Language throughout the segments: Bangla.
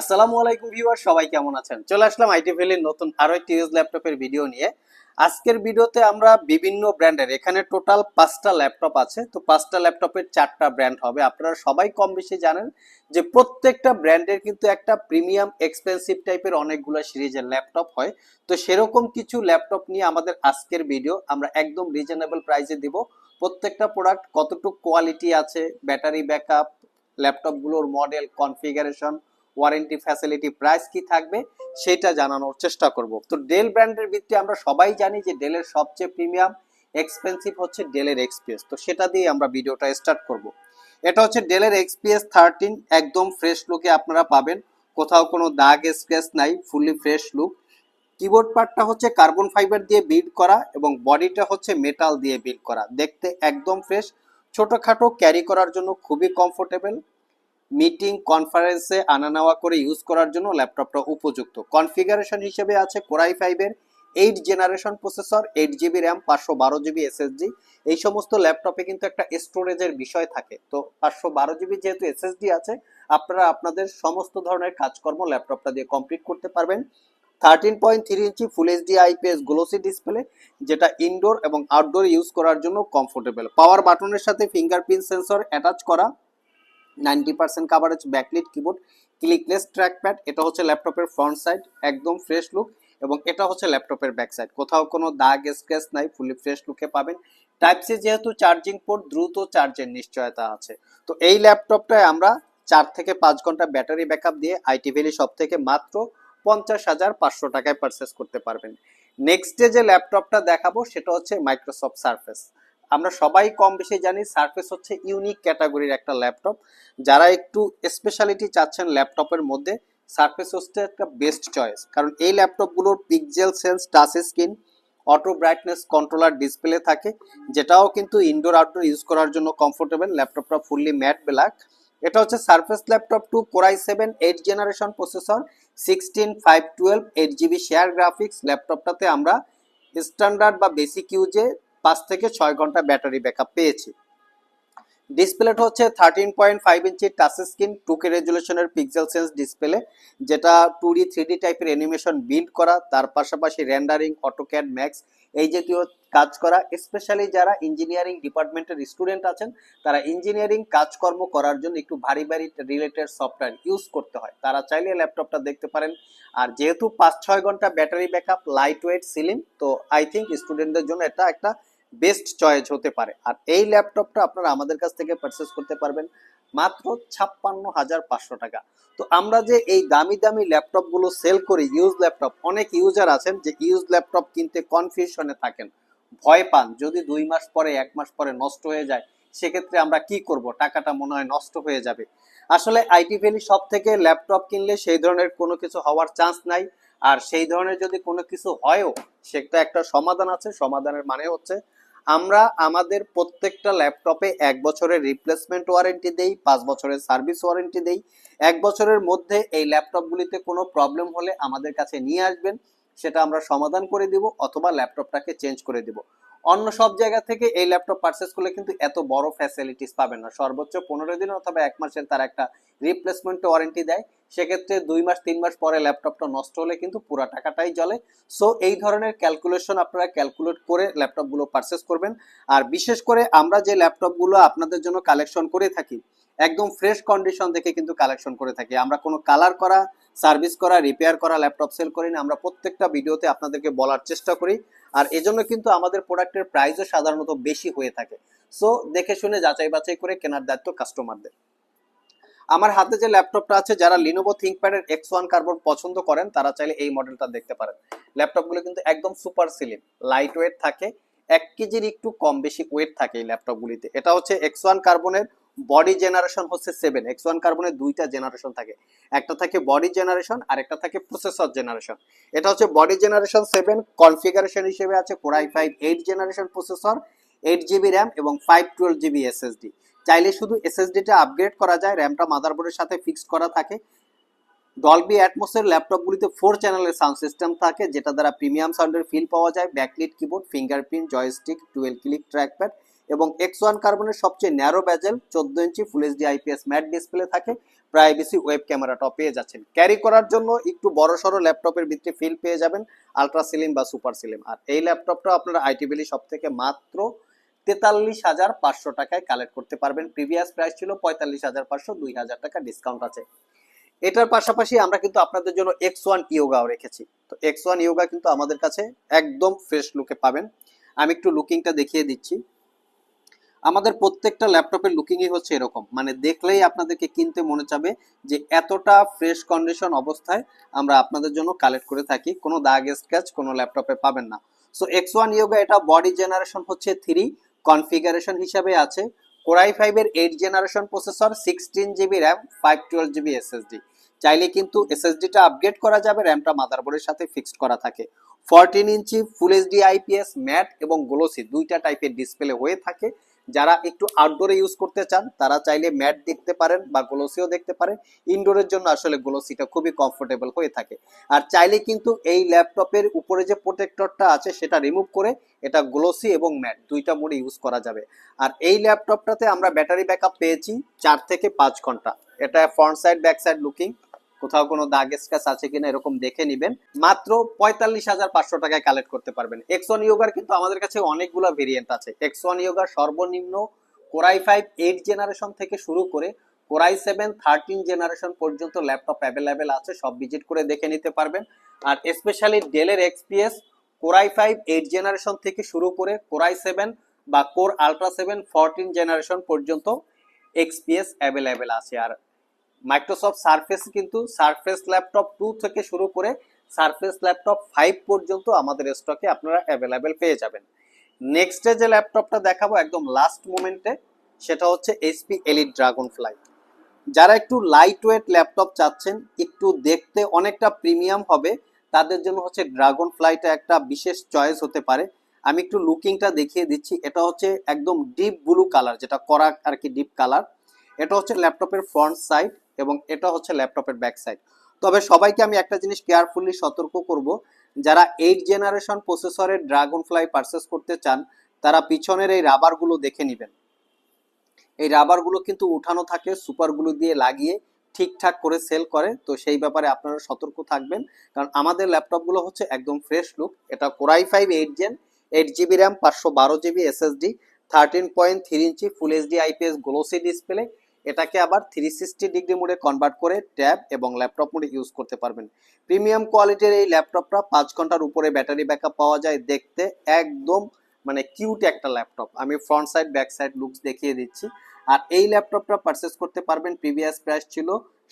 আসসালামু আলাইকুম ভিউয়ার সবাই কেমন আছেন? চলে আসলাম আইটি ভ্যালির নতুন আরও একটি ইউজ ল্যাপটপের ভিডিও নিয়ে। আজকের ভিডিওতে আমরা বিভিন্ন ব্র্যান্ডের, এখানে টোটাল পাঁচটা ল্যাপটপ আছে, তো পাঁচটা ল্যাপটপের চারটা ব্র্যান্ড হবে। আপনারা সবাই কম বেশি জানেন যে প্রত্যেকটা ব্র্যান্ডের কিন্তু একটা প্রিমিয়াম এক্সপেন্সিভ টাইপের অনেকগুলো সিরিজের ল্যাপটপ হয়। তো সেরকম কিছু ল্যাপটপ নিয়ে আমাদের আজকের ভিডিও আমরা একদম রিজনেবল প্রাইসে দিব। প্রত্যেকটা প্রোডাক্ট কতটুকু কোয়ালিটি আছে, battery backup, ল্যাপটপগুলোর model, configuration warranty facility price কি থাকবে সেটা জানানোর চেষ্টা করব। তো ডেল ব্র্যান্ডের ভিত্তি আমরা সবাই জানি যে ডেলের সবচেয়ে প্রিমিয়াম এক্সপেন্সিভ হচ্ছে ডেলের এক্সপিএস। তো সেটা দিয়ে আমরা ভিডিওটা স্টার্ট করব। এটা হচ্ছে ডেলের এক্সপিএস থার্টিন, একদম ফ্রেশ লুকে আপনারা পাবেন। কোথাও কোনো দাগ, স্ক্র্যাচ নাই, ফুললি ফ্রেশ লুক। কিবোর্ড পার্টটা হচ্ছে কার্বন ফাইবার দিয়ে বিল্ড করা এবং বডিটা হচ্ছে মেটাল দিয়ে বিল্ড করা। দেখতে একদম ফ্রেশ। ছোটোখাটো ক্যারি করার জন্য খুবই কমফোর্টেবল। মিটিং, কনফারেন্সে আনা নেওয়া করে ইউজ করার জন্য ল্যাপটপটা উপযুক্ত। কনফিগারেশন হিসেবে আছে কোরাই ফাইভের eight generation processor, eight GB RAM, পাঁচশো বারো জিবি এসএসডি। এই সমস্ত ল্যাপটপে কিন্তু একটা স্টোরেজের বিষয় থাকে। তো পাঁচশো বারো জিবি যেহেতু এসএসডি আছে, আপনারা আপনাদের সমস্ত ধরনের কাজকর্ম ল্যাপটপটা দিয়ে কমপ্লিট করতে পারবেন। Thirteen point three inch full HD IPS glossy display, যেটা ইনডোর এবং আউটডোর ইউজ করার জন্য কমফোর্টেবল পাওয়ার বাটনের সাথে ফিঙ্গারপ্রিন্ট সেন্সর অ্যাটাচ করা। Ninety percent coverage backlit keyboard clickless trackpad এটা হচ্ছে ল্যাপটপের ফ্রন্ট সাইড একদম ফ্রেশ লুক এবং এটা হচ্ছে ল্যাপটপের ব্যাক সাইড কোথাও কোনো দাগ স্ক্র্যাচ নাই ফুলি ফ্রেশ লুকে পাবেন। টাইপ সি যেহেতু চার্জিং পোর্ট দ্রুত চার্জের নিশ্চয়তা আছে। তো এই ল্যাপটপটায় আমরা চার থেকে পাঁচ ঘণ্টা ব্যাটারি ব্যাকআপ দিয়ে আইটি ভ্যালি সব থেকে মাত্র পঞ্চাশ হাজার পাঁচশো টাকায় পারচেস করতে পারবেন। নেক্সট যে ল্যাপটপটা দেখাবো, সেটা হচ্ছে মাইক্রোসফট সার্ফেস আমরা সবাই কম বেশি জানি সার্ফেস হচ্ছে ইউনিক ক্যাটাগরির একটা ল্যাপটপ যারা একটু স্পেশালিটি চাচ্ছেন ল্যাপটপের মধ্যে সার্ফেস হচ্ছে একটা বেস্ট চয়েস কারণ এই ল্যাপটপগুলোর pixel sense touch screen auto brightness controller display থাকে, যেটাও কিন্তু ইনডোর আউটডোর ইউজ করার জন্য কমফোর্টেবল ল্যাপটপটা ফুললি ম্যাট ব্ল্যাক এটা হচ্ছে Surface Laptop two core i seven eight generation processor sixteen five twelve eight GB share graphics ল্যাপটপটাতে আমরা স্ট্যান্ডার্ড বা বেসিক ইউজে পাঁচ থেকে ছয় ঘণ্টা ব্যাটারি ব্যাকআপ পেয়েছি। ডিসপ্লেটা হচ্ছে thirteen point five inch touch screen two K রেজুলেশনের pixel sense display যেটা টু ডি থ্রি ডি টাইপের অ্যানিমেশন বিল্ড করা, তার পাশাপাশি রেন্ডারিং অটোক্যাড ম্যাক্স এই জাতীয় কাজ করা স্পেশালি যারা ইঞ্জিনিয়ারিং ডিপার্টমেন্টের স্টুডেন্ট আছেন, তারা ইঞ্জিনিয়ারিং কাজকর্ম করার জন্য একটু ভারী ভারী রিলেটেড সফটওয়্যার ইউজ করতে হয়। তারা চাইলে ল্যাপটপটা দেখতে পারেন। আর যেহেতু পাঁচ, ছয় ঘণ্টা battery backup light weight ceiling তো আই থিঙ্ক স্টুডেন্টদের জন্য এটা একটা বেস্ট চয়েস হতে পারে। আর এই ল্যাপটপটা আপনারা আমাদের কাছ থেকে পারচেস করতে পারবেন মাত্র ছাপ্পান্ন হাজার পাঁচশো টাকা। তো আমরা যে এই দামি দামি ল্যাপটপগুলো সেল করি ইউজ ল্যাপটপ অনেক ইউজার আছেন যে ইউজ ল্যাপটপ কিনতে কনফিউশনে থাকেন, ভয় পান, যদি দুই মাস পরে, এক মাস পরে নষ্ট হয়ে যায়, সেক্ষেত্রে আমরা কি করব? টাকাটা মনে হয় নষ্ট হয়ে যাবে। আসলে আইটি ভ্যালি সব থেকে ল্যাপটপ কিনলে সেই ধরনের কোনো কিছু হওয়ার চান্স নাই। আর সেই ধরনের যদি কোনো কিছু হয়ও, সেটা একটা সমাধান আছে, সমাধানের মানে হচ্ছে আমরা আমাদের প্রত্যেকটা ল্যাপটপে এক বছরের রিপ্লেসমেন্ট ওয়ারেন্টি দেই, পাঁচ বছরের সার্ভিস ওয়ারেন্টি দেই। এক বছরের মধ্যে এই ল্যাপটপগুলিতে কোনো প্রবলেম হলে আমাদের কাছে নিয়ে আসবেন, সেটা আমরা সমাধান করে দিব অথবা ল্যাপটপটাকে চেঞ্জ করে দিব। অন্য সব জায়গা থেকে এই ল্যাপটপ পারচেস করলে কিন্তু এত বড় ফ্যাসিলিটিস পাবেন না। সর্বোচ্চ পনেরো দিন অথবা এক মাসের তার একটা রিপ্লেসমেন্ট ওয়ারেন্টি দেয়, সেক্ষেত্রে দুই মাস, তিন মাস পরে ল্যাপটপটা নষ্ট হলে কিন্তু পুরো টাকাটাই জলে সো এই ধরনের ক্যালকুলেশন আপনারা ক্যালকুলেট করে ল্যাপটপগুলো পারচেস করবেন। আর বিশেষ করে আমরা যে ল্যাপটপগুলো আপনাদের জন্য কালেকশন করে থাকি, একদম ফ্রেশ কন্ডিশন দেখে কিন্তু কালেকশন করে থাকি। আমরা কোনো কালার করা সার্ভিস করা রিপেয়ার করা ল্যাপটপ সেল করি না। আমরা প্রত্যেকটা ভিডিওতে আপনাদেরকে বলার চেষ্টা করি। আর এজন্য কিন্তু আমাদের প্রোডাক্টের প্রাইসও সাধারণত বেশি হয়ে থাকে। সো দেখে শুনে যাচাই বাছাই করে কেনার দায়িত্ব কাস্টমারদের আমার হাতে যে ল্যাপটপটা আছে, যারা লিনোভো থিঙ্কপ্যাডের এক্স ওয়ান কার্বন পছন্দ করেন, তারা চাইলে এই মডেলটা দেখতে পারেন। ল্যাপটপগুলো কিন্তু একদম সুপার সিলিম লাইট ওয়েট থাকে, এক কেজির একটু কম বেশি ওয়েট থাকে এই ল্যাপটপগুলিতে। এটা হচ্ছে এক্স ওয়ান কার্বনের বডি জেনারেশন হচ্ছে সেভেন এক্স ওয়ান কার্বনের দুইটা জেনারেশন থাকে। একটা থাকে বডি জেনারেশন আর একটা থাকে প্রসেসর জেনারেশন এটা হচ্ছে বডি জেনারেশন সেভেন কনফিগারেশন হিসেবে আছে core i five eight generation processor eight GB RAM এবং ফাইভ টুয়েলভ জিবি এসএসডি চাইলে শুধু এসএসডিটা আপগ্রেড করা যায় র্যামটা মাদারবোর্ডের সাথে ফিক্সড করা থাকে। ডলবি অ্যাটমসের ল্যাপটপগুলিতে ফোর চ্যানেলের সাউন্ড সিস্টেম থাকে, যেটা দ্বারা প্রিমিয়াম সাউন্ডের ফিল পাওয়া যায়। Backlit keyboard fingerprint joystick dual click trackpad এবং এক্স ওয়ান কার্বনের সবচেয়ে ন্যারো ব্যাজেল চোদ্দ inch full HD IPS matte display থাকে। প্রাইভেসি ওয়েব ক্যামেরাটাও পেয়ে যাচ্ছেন। ক্যারি করার জন্য একটু বড় সড়ো ল্যাপটপের ভিতরে ফিল পেয়ে যাবেন আলট্রা সিলিম বা সুপার সিলিম আর এই ল্যাপটপটা আপনারা আইটি ভ্যালি সব থেকে মাত্র তেতাল্লিশ হাজার পাঁচশো টাকায় কালেক্ট করতে পারবেন। প্রিভিয়াস প্রাইস ছিল পঁয়তাল্লিশ হাজার পাঁচশো, দুই হাজার টাকা ডিসকাউন্ট আছে। এটার পাশাপাশি আমরা কিন্তু আপনাদের জন্য এক্স ওয়ান ইয়োগাও রেখেছি। তো এক্স ওয়ান ইয়োগা কিন্তু আমাদের কাছে একদম ফ্রেশ লুকে পাবেন। আমি একটু লুকিংটা দেখিয়ে দিচ্ছি। আমাদের প্রত্যেকটা ল্যাপটপের লুকিংই হচ্ছে এরকম। মানে দেখলেই আপনাদেরকে কিনতে মনে চাবে যে এতটা ফ্রেশ কন্ডিশন অবস্থায় আমরা আপনাদের জন্য কালেক্ট করে থাকি। কোনো দাগ স্ক্র্যাচ কোনো ল্যাপটপে পাবেন না। সো এক্স ওয়ান ইয়োগা এটা বডি জেনারেশন হচ্ছে থ্রি কনফিগারেশন হিসাবে আছে। কোরাই ফাইভের eight generation processor sixteen GB RAM five twelve GB SSD চাইলে কিন্তু এসএসডিটা আপগ্রেড করা যাবে র্যামটা মাদারবোর্ডের সাথে ফিক্সড করা থাকে। Fourteen inch full HD IPS matte এবং গ্লোসি দুইটা টাইপের ডিসপ্লে হয়ে থাকে। যারা একটু আউটডোরে ইউজ করতে চান, তারা চাইলে ম্যাট দেখতে পারেন বা গ্লোসিও দেখতে পারেন। ইনডোরের জন্য আসলে গ্লোসিটা খুবই কমফোর্টেবল হয়ে থাকে। আর চাইলে কিন্তু এই ল্যাপটপের উপরে যে প্রোটেক্টরটা আছে, সেটা রিমুভ করে এটা গ্লোসি এবং ম্যাট দুইটা মোডে ইউজ করা যাবে। আর এই ল্যাপটপটাতে আমরা ব্যাটারি ব্যাকআপ পেয়েছি চার থেকে পাঁচ ঘণ্টা। এটা front side back side looking কোথাও কোনো দাগ স্ক্যাচ আছে কিনা এরকম দেখে নিবেন। মাত্র পঁয়তাল্লিশ হাজার পাঁচশো টাকায় কালেক্ট করতে পারবেন। এক্স ওয়ান ইয়োগার কিন্তু আমাদের কাছে অনেকগুলো ভেরিয়েন্ট আছে। এক্স ওয়ান ইয়োগার সর্বনিম্ন কোরাই ফাইভ এইট জেনারেশন থেকে শুরু করে core i seven thirteen generation পর্যন্ত ল্যাপটপ অ্যাভেলেবেল আছে। সব ভিজিট করে দেখে নিতে পারবেন। আর স্পেশালি ডেলের XPS core i five eight generation থেকে শুরু করে কোরাই সেভেন বা core ultra seven fourteen generation পর্যন্ত এক্সপিএস অ্যাভেলেবেল আছে। আর মাইক্রোসফট সারফেস কিন্তু সারফেস ল্যাপটপ টু থেকে শুরু করে সারফেস ল্যাপটপ ফাইভ পর্যন্ত আমাদের স্টকে আপনারা অ্যাভেলেবেল পেয়ে যাবেন। নেক্সটে যে ল্যাপটপটা দেখাবো একদম লাস্ট মোমেন্টে সেটা হচ্ছে এইচপি এলিট ড্রাগন ফ্লাই যারা একটু লাইট ওয়েট ল্যাপটপ চাচ্ছেন, একটু দেখতে অনেকটা প্রিমিয়াম হবে, তাদের জন্য হচ্ছে ড্রাগন ফ্লাইটা একটা বিশেষ চয়েস হতে পারে। আমি একটু লুকিংটা দেখিয়ে দিচ্ছি, এটা হচ্ছে একদম ডিপ ব্লু কালার যেটা করা আর কি ডিপ কালার এটা হচ্ছে ল্যাপটপের ফ্রন্ট সাইড এবং এটা হচ্ছে ল্যাপটপের ব্যাক সাইড তবে সবাইকে আমি একটা জিনিস কেয়ারফুলি সতর্ক করব, যারা এইট জেনারেশন প্রসেসরের ড্রাগন ফ্লাই পারচেস করতে চান, তারা পিছনের এই রাবারগুলো দেখে নেবেন। এই রাবারগুলো কিন্তু উঠানো থাকে সুপারগুলো দিয়ে লাগিয়ে ঠিকঠাক করে সেল করে, তো সেই ব্যাপারে আপনারা সতর্ক থাকবেন, কারণ আমাদের ল্যাপটপগুলো হচ্ছে একদম ফ্রেশ লুক এটা core i five eight gen eight GB RAM পাঁচশো বারো GB SSD thirteen point three inch full HD IPS glossy display এটাকে আবার থ্রি সিক্সটি ডিগ্রি মোডে কনভার্ট করে ট্যাব এবং ল্যাপটপ মোডে ইউজ করতে পারবেন। প্রিমিয়াম কোয়ালিটির এই ল্যাপটপটা পাঁচ ঘণ্টার উপরে ব্যাটারি ব্যাকআপ পাওয়া যায় দেখতে একদম মানে কিউট একটা ল্যাপটপ আমি front side back side looks দেখিয়ে দিচ্ছি। আর এই ল্যাপটপটা পারচেস করতে পারবেন প্রিভিয়াস প্রাইস ছিল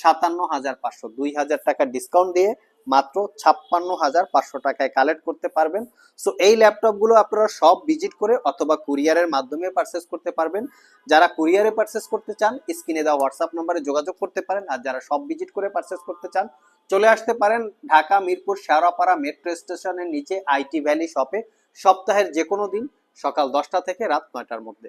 সাতান্ন হাজার পাঁচশো। দুই হাজার টাকা ডিসকাউন্ট দিয়ে মাত্র ছাপ্পান্ন হাজার পাঁচশো টাকায় কালেক্ট করতে পারবেন। সো এই ল্যাপটপগুলো আপনারা সব ভিজিট করে অথবা কুরিয়ারের মাধ্যমে পারচেস করতে পারবেন। যারা কুরিয়ারে পারচেস করতে চান স্ক্রিনে দেওয়া হোয়াটসঅ্যাপ নম্বরে যোগাযোগ করতে পারেন। আর যারা সব ভিজিট করে পারচেস করতে চান, চলে আসতে পারেন ঢাকা, মিরপুর, শেওড়াপাড়া মেট্রো স্টেশনের নিচে আইটি ভ্যালি শপে সপ্তাহের যে কোনো দিন সকাল দশটা থেকে রাত নয়টার মধ্যে।